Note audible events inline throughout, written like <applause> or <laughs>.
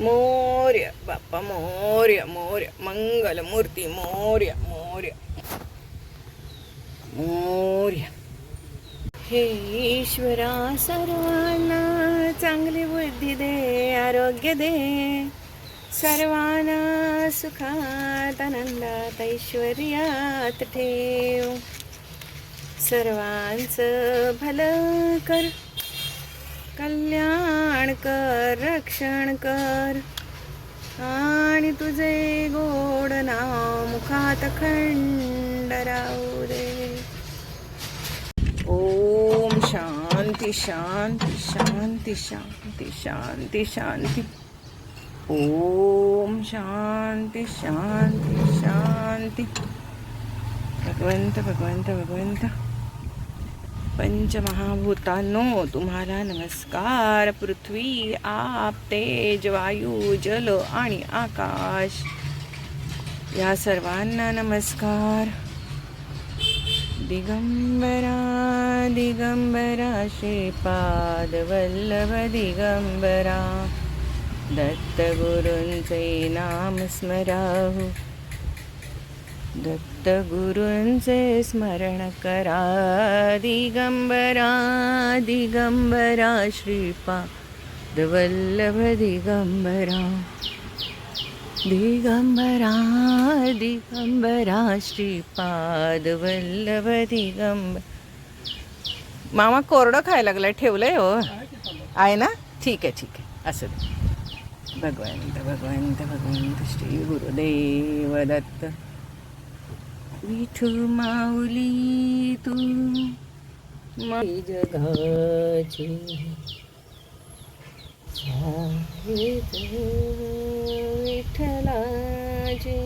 मोर्य बाप्पा मोर्य मोर्य मंगलमूर्ती मोर्य मोर्य मोर्य. हे ईश्वरा सर्वांना चांगली बुद्धी दे आरोग्य दे. सर्वांना सुखात आनंदात ऐश्वर्यात ठेव. सर्वांचं भलं कर. कल्याण कर रक्षण कर. आणि तुझे गोड नाव मुखात खंड राहू दे. ओम शांती शांती शांती शांती शांती शांती. ओम शांती शांती शांती. भगवंत भगवंत भगवंत. पंचमहाभूतांनो तुम्हाला नमस्कार. पृथ्वी आप तेज वायू जल आणि आकाश. या सर्वांना नमस्कार. दिगंबरा दिगंबरा श्रीपाद वल्लभ दिगंबरा. दत्तगुरूंचे नाम स्मराहू. दत्तगुरूंचे स्मरण करा दिगंबरा दिगंबरा श्रीपा वल्लभ दिगंबरा दिगंबरा दिगंबरा श्रीपाद वल्लभ दिगंब मामा कोरडं खायला लागलाय ठेवलंय हो. आहे ना? ठीक आहे ठीक आहे. असं भगवंत भगवंत भगवंत श्री गुरुदेव दत्त. विठू माऊली तू माई जगाची साहित विठ्ठलाची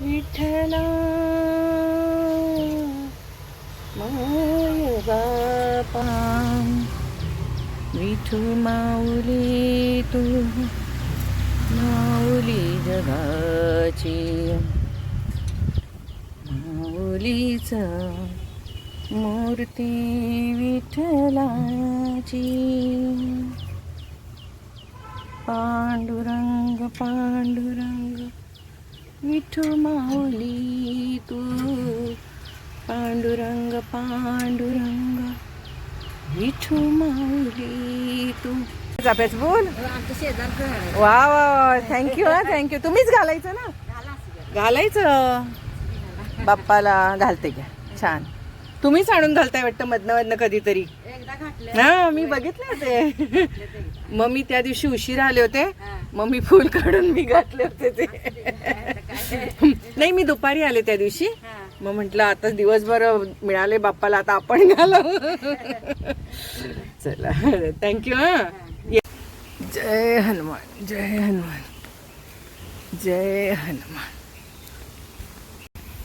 विठ्ठला माय बापा विठू माऊली तू माऊली जगाची माऊलीच मूर्ती विठ्ठलाची. पांडुरंग पांडुरंग विठू माऊली तू. पांडुरंग पांडुरंग विठू माऊली तू. चाप्याच बोल. वा वा थँक्यू हा. थँक्यू तुम्हीच घालायचं ना? घालायचं? बाप्पाला घालते घ्या. छान. तुम्हीच आणून घालताय वाटतं मधनं मधनं कधीतरी? हा मी बघितले होते <laughs> मग मी त्या दिवशी उशीर आले होते. मग मी फुल काढून मी घातले होते ते. <laughs> नाही मी दुपारी आले त्या दिवशी. मग म्हंटल आता दिवसभर मिळाले बाप्पाला आता आपण घालावं <laughs> चला. थँक्यू हा. जय हनुमान जय हनुमान. जय हनुमान.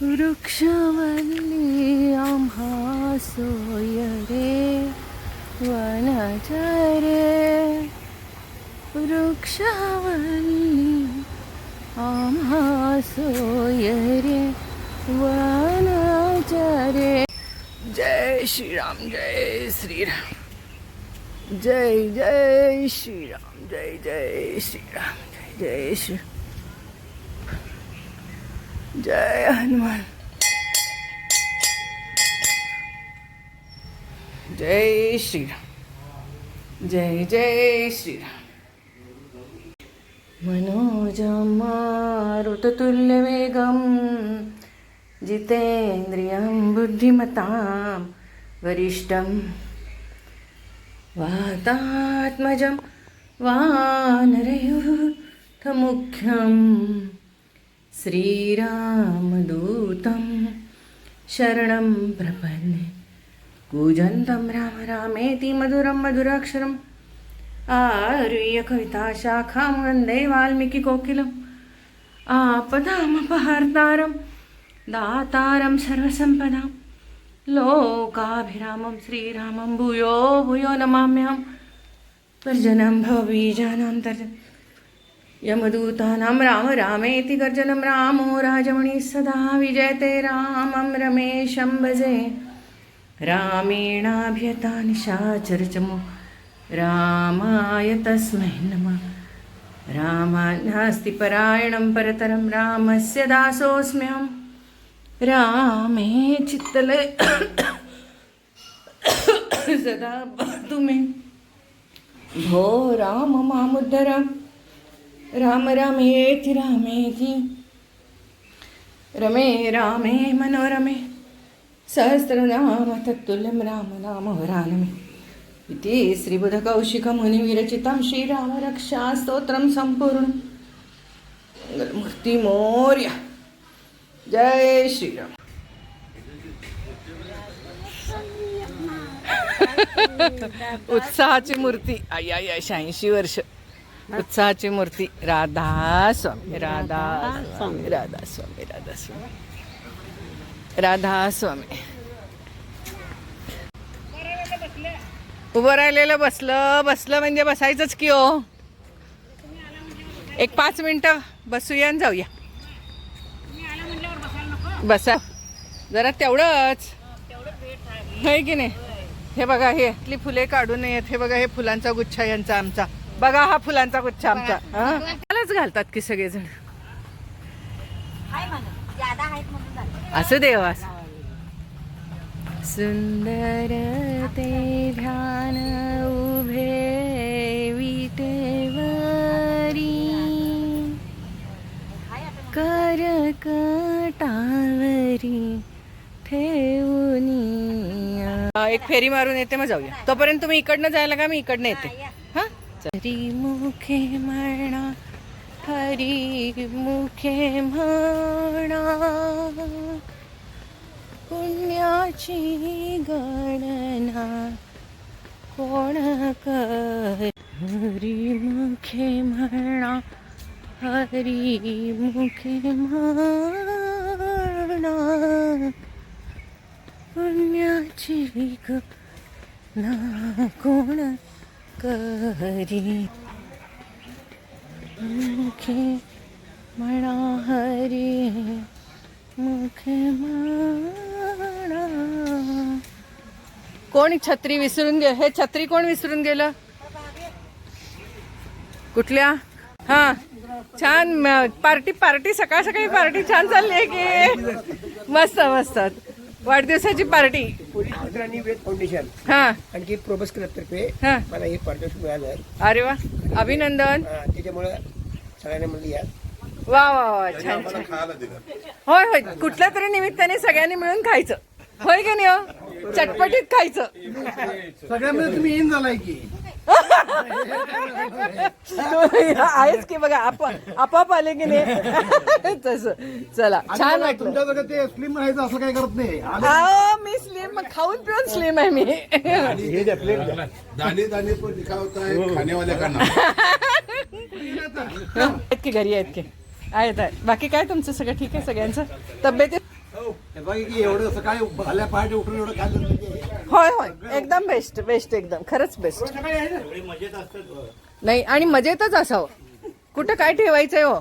वृक्षवल्ली आम्हा सोय रे वनचरे वृक्षवल्ली आम्हा सोय रे वनचरे जय श्रीराम जय श्रीराम जय जय श्रीराम जय जय श्रीराम जय जय श्री जय हनुमान। जय श्रीराम। जय जय श्रीराम। मनोजमारुततुल्यवेगं जितेन्द्रियं बुद्धिमतां वरिष्ठं वातात्मजं वानरयूथमुख्यं श्रीरामदूतं शरणं प्रपन्ने कूजन्तं राम रामेति मधुरं मधुराक्षरम् आरुह्यकविताशाखां वन्दे वाल्मीकिकोकिलम् आपदामपहर्तारं दातारं सर्वसम्पदां लोकाभिरामं श्रीरामं भूयो भूयो नमाम्यहं गर्जनं भवबीजानां तर्जनम् यमदूतानां राम रामेति गर्जनं रामो राजमणिः सदा विजयते रामं रमेशं भजे। रामेणाभ्यता निशाचरचमो रामाय तस्मै नमः। रामान्नास्ति परायणं परतरं रामस्य दासोऽस्म्यहं। रामे चित्तले <coughs> सदा तुम्ही भो राम मामुद्धर। राम रामेति रामेति रमे रामे मनोरमे। सहस्रनाम तत्तुल्यं राम नाम वरानमे इति श्रीबुधकौशिकमुनिविरचितं श्रीरामरक्षास्तोत्रं सम्पूर्णं मूर्तिमौर्य जय श्रीराम। उत्साहाची मूर्ती. आई आई शहाऐंशी वर्ष. उत्साहाची मूर्ती. राधा स्वामी राधा स्वामी राधा स्वामी राधा स्वामी राधा स्वामी उभं राहिलेलं बसलं बसलं म्हणजे बसायचंच की हो. एक पाच मिनिटं बसूया आणि जाऊया. बसा. जरा तेवढंच. आहे की नाही? हे बघा हे इथली फुले काढून येत. हे बघा हे फुलांचा गुच्छा यांचा आमचा. बघा हा फुलांचा गुच्छा आमचा. हा? त्यालाच घालतात की सगळेजण? असं देवा सुंदर ते ध्यान उभे विटेवरी. कर कटावरी ठेवून. एक फेरी मारून येते मग जाऊया. तोपर्यंत तुम्ही इकडनं जायला का मी इकडनं येते? हा हरी मुखे म्हणा हरी मुखे म्हणा पुण्याची गणना कोण कर हरी मुखे म्हणा हरी मुखे म्हणा करी. मुखे म्हणा हरी मुखे म्हणा कोण छत्री विसरून गे हे छत्री कोण विसरून गेलं? कुठल्या? हा छान म- पार्टी पार्टी सकाळ सकाळी पार्टी छान चालली आहे की? मस्त मस्त. वाढदिवसाची पार्टी. वेद फाउंडेशन हा. आणखी प्रोबस क्लबतर्फे हा. मला हे पारितोषिक मिळालं. अरे वा. अभिनंदन. हा, त्याच्यामुळं सगळ्यांना म्हणलं या. वा वा वा छान छान. होय होय. कुठल्या तरी निमित्ताने सगळ्यांनी मिळून खायचं. होय का नाही हो? चटपटीत खायचं. सगळ्यामध्ये तुम्ही इन झालाय की. आहेच की बघा आपण आपाप आले की नाही. तस. चला छान तुमच्या जगात ते स्लिम राहायचं असं काय करत नाही. अहो, मी स्लिम खाऊन पिऊन स्लिम आहे मी. हे होता है. का घरी आहेत की? आहेत बाकी काय तुमचं? सगळं ठीक आहे सगळ्यांचं? तब्येत हे बघा की एवढं सकाळी भल्या पहाटे उठून एवढं खाल्लं होय होय. एकदम बेस्ट बेस्ट एकदम. खरंच बेस्ट नाही आणि मजेतच असावं. कुठं काय ठेवायचंय हो?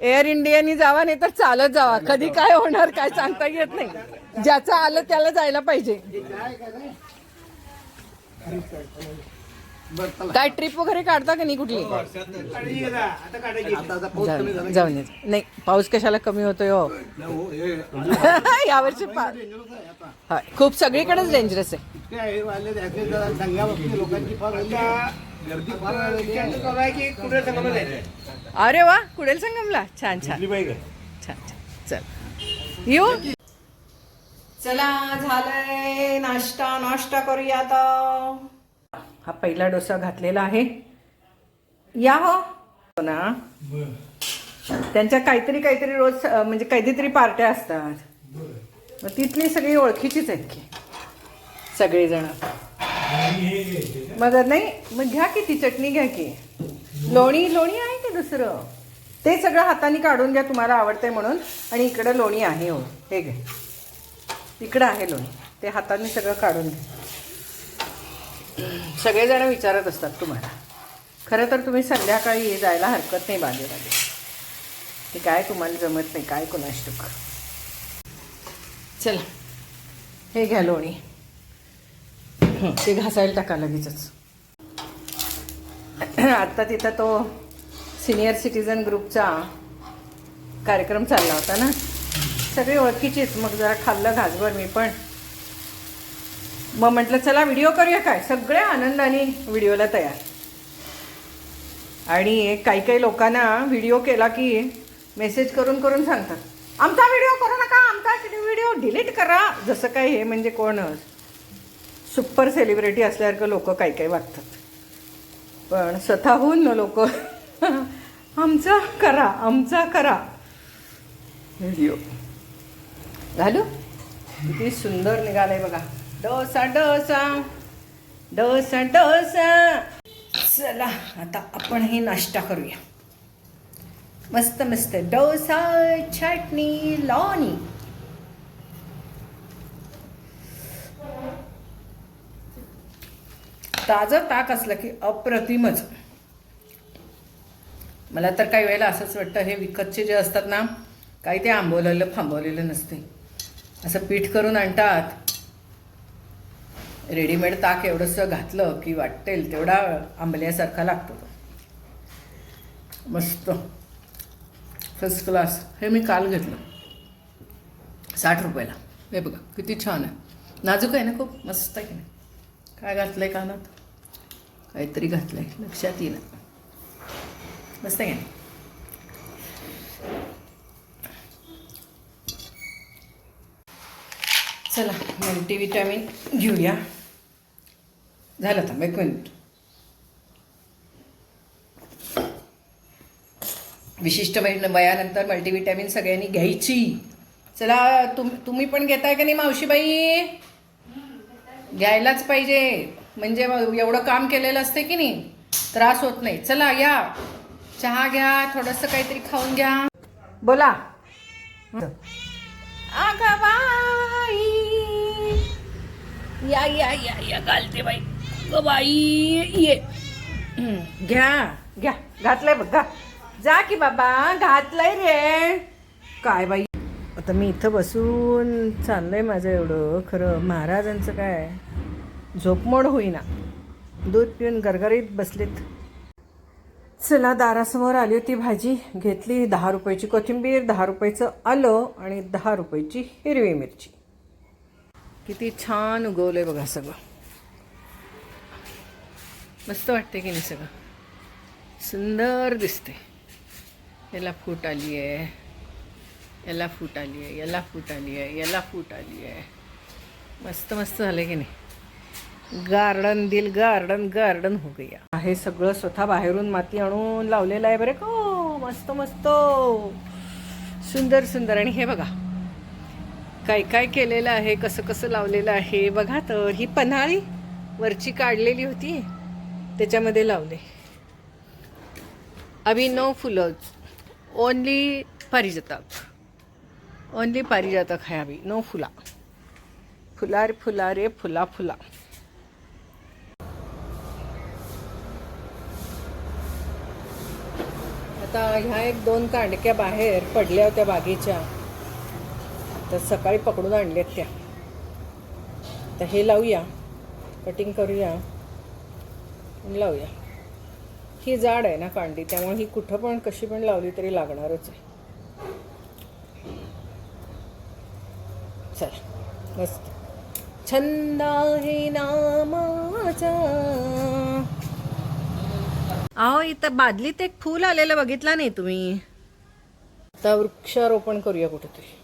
एअर इंडियानी जावा नाही तर चालत जावा. कधी काय होणार काय सांगता येत नाही. ज्याचं आलं त्याला जायला पाहिजे. काय ट्रिप वगैरे काढता का नाही कुठली? जाऊन. नाही पाऊस कशाला कमी होतोय हो. <laughs> यावर्षी पा हा, खूप सगळीकडेच डेंजरस आहे. अरे वा कुडेल संगमला. छान छान. छान छान. चल. येऊ चला झालंय. नाश्ता नाश्ता करूया आता. हा पहिला डोसा घातलेला आहे. या हो. हो ना? त्यांच्या काहीतरी काहीतरी रोज म्हणजे कधीतरी पार्ट्या असतात. मग तिथली सगळी ओळखीचीच आहेत की. सगळेजण. मग नाही मग घ्या की ती चटणी घ्या की. लोणी लोणी आहे की दुसरं? ते सगळं हाताने काढून घ्या तुम्हाला आवडतंय म्हणून. आणि इकडं लोणी आहे हो. हे घे इकडं आहे लोणी. ते हाताने सगळं काढून घ्या. सगळेजण विचारत असतात तुम्हाला. खरं तर तुम्ही संध्याकाळी जायला हरकत नाही बागेमध्ये. ते काय तुम्हाला जमत नाही काय कोणास ठाऊक. चला हे घ्या लोणी. ते घासायला टाका लगेचच. आत्ता तिथं तो सिनियर सिटीजन ग्रुपचा कार्यक्रम चालला होता ना. सगळी ओळखीचीच मग जरा खाल्लं घासभर मी पण. मग म्हटलं चला व्हिडिओ करूया काय? सगळ्या आनंदाने व्हिडिओला तयार. आणि काही काही लोकांना व्हिडिओ केला की मेसेज करून करून सांगतात आमचा व्हिडिओ करू नका आमचा व्हिडिओ डिलीट करा. जसं काय हे म्हणजे कोण सुपर सेलिब्रिटी असल्यासारखं लोक काही काही वागतात. पण स्वतःहून लोक आमचा करा आमचा करा. व्हिडिओ. घालू किती सुंदर निघालं आहे बघा. डोसा डोसा डोसा डोसा. चला आता आपण हे नाश्ता करूया. मस्त मस्त. डोसा चटणी लॉनी ताजं ताक असलं की अप्रतिमच. मला तर काही वेळेला असंच वाटतं हे विकतचे जे असतात ना काही ते आंबवलेलं फांबवलेलं नसते. असं पीठ करून आणतात. रेडीमेड ताक एवढंसं घातलं की वाटेल तेवढा आंबल्यासारखा लागतो तो. मस्त. फर्स्ट क्लास हे मी काल घेतलं. साठ रुपयाला. हे बघा किती छान आहे. नाजूक आहे ना खूप? मस्त आहे की नाही? काय घातलं आहे कानात? काहीतरी घातलं आहे लक्षात येईना. मस्त आहे की नाही? चला मल्टीविटॅमिन घेऊया. झालं थांब एक मिनिट. विशिष्ट वय- वयानंतर मल्टीविटॅमिन सगळ्यांनी घ्यायची. चला तुम तुम्ही पण घेताय का नाही मावशीबाई? घ्यायलाच पाहिजे. म्हणजे एवढं काम केलेलं असते की नाही त्रास होत नाही. चला या. चहा घ्या थोडंसं काहीतरी खाऊन घ्या. बोला. या या या या घालते बाई. बाई? ये. घ्या घ्या. घातलंय बघ घा. जा की बाबा घातलंय रे. काय बाई? आता मी इथं बसून चाललंय माझं एवढं. खरं महाराजांचं काय झोपमोड होईना. दूध पिऊन गरगरीत बसलेत. चला दारासमोर आली होती भाजी. घेतली दहा रुपयाची कोथिंबीर दहा रुपयाचं आलं आणि दहा रुपयाची हिरवी मिरची. किती छान उगवलंय बघा सगळं. मस्त वाटते की नाही सगळं. सुंदर दिसते याला फूट आली आहे. याला फूट आली आहे. याला फूट आली आहे. याला फूट आली आहे. मस्त मस्त झालं की नाही. गार्डन दिल गार्डन गार्डन हो गया. हे सगळं स्वतः बाहेरून माती आणून लावलेलं आहे बरं को? मस्त मस्त. सुंदर सुंदर. आणि हे बघा. काय काय केलेलं आहे? कसं कसं लावलेलं आहे? बघा तर ही पन्हाळी वरची काढलेली होती. त्याच्यामध्ये लावले. अभि नो फुलं ओनली पारिजातक. ओनली पारिजातक आहे अभि. नो फुला. फुला रे फुला रे फुला. फुला आता ह्या एक दोन कांडक्या बाहेर पडल्या होत्या बागेच्या. तर सकाळी पकडून आणल्यात त्या. तर हे लावूया. कटिंग करूया. लावूया. ही जाड आहे ना कांडी त्यामुळे ही कुठं पण कशी पण लावली तरी लागणारच आहे. चल मस्त. छंद आहे नामाचा. अहो इथं बादलीत एक फूल आलेलं बघितलं नाही तुम्ही? आता वृक्षारोपण करूया कुठेतरी.